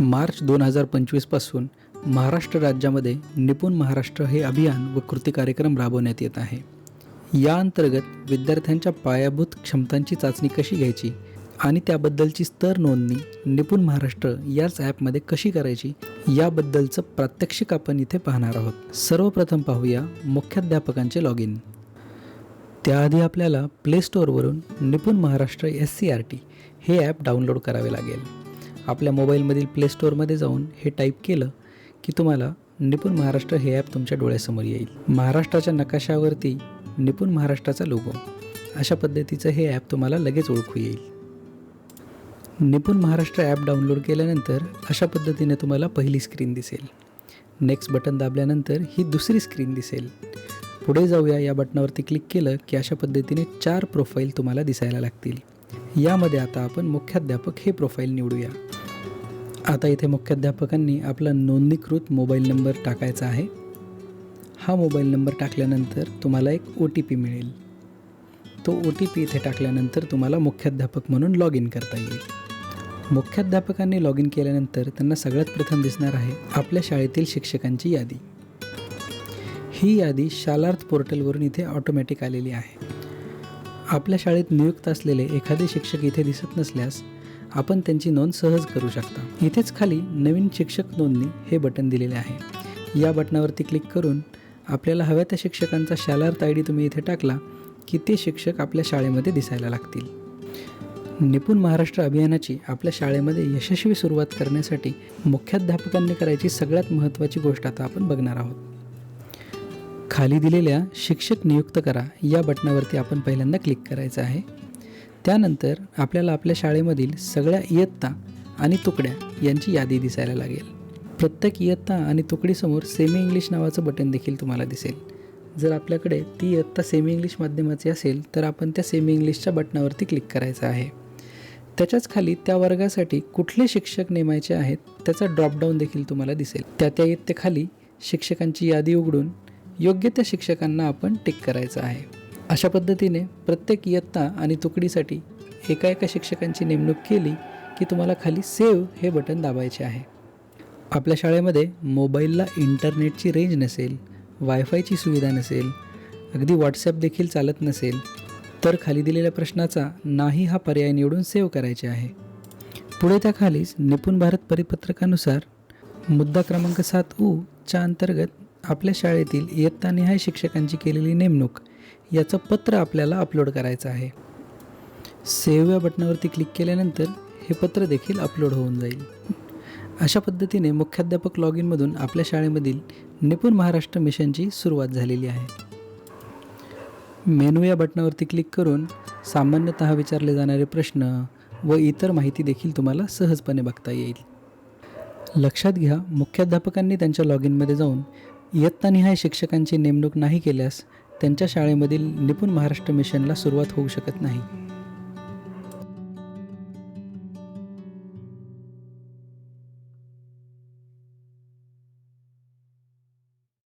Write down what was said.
मार्च दोन हजार पंचवीसपासून महाराष्ट्र राज्यामध्ये निपुण महाराष्ट्र हे अभियान व कृती कार्यक्रम राबवण्यात येत आहे. या अंतर्गत विद्यार्थ्यांच्या पायाभूत क्षमतांची चाचणी कशी घ्यायची आणि त्याबद्दलची स्तर नोंदणी निपुण महाराष्ट्र याच ॲपमध्ये कशी करायची याबद्दलचं प्रात्यक्षिक आपण इथे पाहणार आहोत. सर्वप्रथम पाहूया मुख्याध्यापकांचे लॉग इन त्याआधी आपल्याला play स्टोअरवरून Nipun Maharashtra S C R T हे ॲप डाउनलोड करावे लागेल. आपल्या मोबाईलमधील प्ले स्टोअरमध्ये जाऊन हे टाईप केलं की तुम्हाला निपुण महाराष्ट्र हे ॲप तुमच्या डोळ्यासमोर येईल. महाराष्ट्राच्या नकाशावरती निपुण महाराष्ट्राचा लोगो अशा पद्धतीचं हे ॲप तुम्हाला लगेच ओळखू येईल. निपुण महाराष्ट्र ॲप डाउनलोड केल्यानंतर अशा पद्धतीने तुम्हाला पहिली स्क्रीन दिसेल. नेक्स्ट बटन दाबल्यानंतर ही दुसरी स्क्रीन दिसेल. पुढे जाऊया या बटनावरती क्लिक केलं की अशा पद्धतीने चार प्रोफाईल तुम्हाला दिसायला लागतील. यामध्ये आता आपण मुख्याध्यापक हे प्रोफाईल निवडूया. आता इथे मुख्याध्यापकांनी आपला नोंदणीकृत मोबाईल नंबर टाकायचा आहे. हा मोबाईल नंबर टाकल्यानंतर तुम्हाला एक ओ टी पी मिळेल. तो ओ टी पी इथे टाकल्यानंतर तुम्हाला मुख्याध्यापक म्हणून लॉग इन करता येईल. मुख्याध्यापकांनी लॉग इन केल्यानंतर त्यांना सगळ्यात प्रथम दिसणार आहे आपल्या शाळेतील शिक्षकांची यादी. ही यादी शालार्थ पोर्टलवरून इथे ऑटोमॅटिक आलेली आहे. आपल्या शाळेत नियुक्त असलेले एखादे शिक्षक इथे दिसत नसल्यास आपण त्यांची नोंद सहज करू शकता. इथेच खाली नवीन शिक्षक नोंदणी हे बटन दिलेले आहे. या बटनावरती क्लिक करून आपल्याला हव्या त्या शिक्षकांचा शालार्थ आय डी तुम्ही इथे टाकला की ते शिक्षक आपल्या शाळेमध्ये दिसायला लागतील. निपुण महाराष्ट्र अभियानाची आपल्या शाळेमध्ये यशस्वी सुरुवात करण्यासाठी मुख्याध्यापकांनी करायची सगळ्यात महत्त्वाची गोष्ट आता आपण बघणार आहोत. खाली दिलेल्या शिक्षक नियुक्त करा या बटनावरती आपण पहिल्यांदा क्लिक करायचं आहे. त्यानंतर आपल्याला आपल्या शाळेमधील सगळ्या इयत्ता आणि तुकड्या यांची यादी दिसायला लागेल. प्रत्येक इयत्ता आणि तुकडीसमोर सेमी इंग्लिश नावाचं बटन देखील तुम्हाला दिसेल. जर आपल्याकडे ती इयत्ता सेमी इंग्लिश माध्यमाची असेल तर आपण त्या सेमी इंग्लिशच्या बटनावरती क्लिक करायचं आहे. त्याच्याच खाली त्या वर्गासाठी कुठले शिक्षक नेमायचे आहेत त्याचा ड्रॉपडाऊन देखील तुम्हाला दिसेल. त्या त्या इयत्तेखाली शिक्षकांची यादी उघडून योग्य त्या शिक्षकांना आपण टिक करायचं आहे. अशा पद्धतीने प्रत्येक इयत्ता आणि तुकडीसाठी एका एका शिक्षकांची नेमणूक केली की तुम्हाला खाली सेव्ह हे बटन दाबायचे आहे. आपल्या शाळेमध्ये मोबाईलला इंटरनेटची रेंज नसेल वायफायची सुविधा नसेल अगदी व्हॉट्सॲप देखील चालत नसेल तर खाली दिलेल्या प्रश्नाचा नाही हा पर्याय निवडून सेव्ह करायचे आहे. पुढे त्याखालीच निपुण भारत परिपत्रकानुसार मुद्दा क्रमांक सात ऊ च्या अंतर्गत आपल्या शाळेतील इयत्तानिहाय शिक्षकांची केलेली नेमणूक याचं पत्र आपल्याला अपलोड करायचं आहे. सेव्ह या बटनावरती क्लिक केल्यानंतर हे पत्र देखील अपलोड होऊन जाईल. अशा पद्धतीने मुख्याध्यापक लॉग इनमधून आपल्या शाळेमधील निपुण महाराष्ट्र मिशनची सुरुवात झालेली आहे. मेनू या बटनावरती क्लिक करून सामान्यतः विचारले जाणारे प्रश्न व इतर माहिती देखील तुम्हाला सहजपणे बघता येईल. लक्षात घ्या मुख्याध्यापकांनी त्यांच्या लॉग इनमध्ये जाऊन इयत्तानिहाय शिक्षकांची नेमणूक नाही केल्यास त्यांच्या शाळेमधील निपुण महाराष्ट्र मिशनला सुरुवात होऊ शकत नाही.